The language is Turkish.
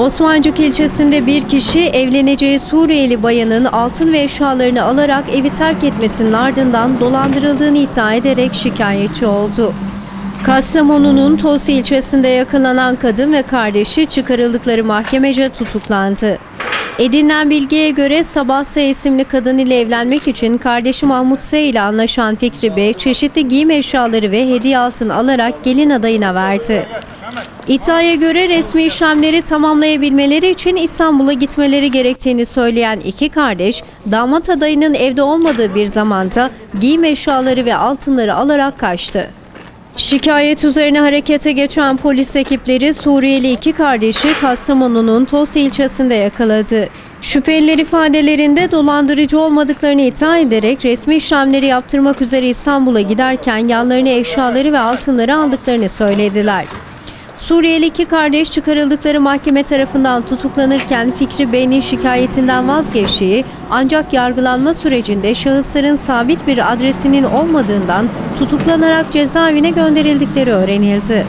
Osmancık ilçesinde bir kişi evleneceği Suriyeli bayanın altın ve eşyalarını alarak evi terk etmesinin ardından dolandırıldığını iddia ederek şikayetçi oldu. Kastamonu'nun Tosi ilçesinde yakalanan kadın ve kardeşi çıkarıldıkları mahkemece tutuklandı. Edinilen bilgiye göre Sabah S. isimli kadın ile evlenmek için kardeşi Mahmut S. ile anlaşan Fikri Bey çeşitli giyim eşyaları ve hediye altın alarak gelin adayına verdi. İddiaya göre resmi işlemleri tamamlayabilmeleri için İstanbul'a gitmeleri gerektiğini söyleyen iki kardeş, damat adayının evde olmadığı bir zamanda giyim eşyaları ve altınları alarak kaçtı. Şikayet üzerine harekete geçen polis ekipleri Suriyeli iki kardeşi Kastamonu'nun Tosi ilçesinde yakaladı. Şüpheliler ifadelerinde dolandırıcı olmadıklarını iddia ederek resmi işlemleri yaptırmak üzere İstanbul'a giderken yanlarına eşyaları ve altınları aldıklarını söylediler. Suriyeli iki kardeş çıkarıldıkları mahkeme tarafından tutuklanırken Fikri Bey'in şikayetinden vazgeçtiği ancak yargılanma sürecinde şahısların sabit bir adresinin olmadığından tutuklanarak cezaevine gönderildikleri öğrenildi.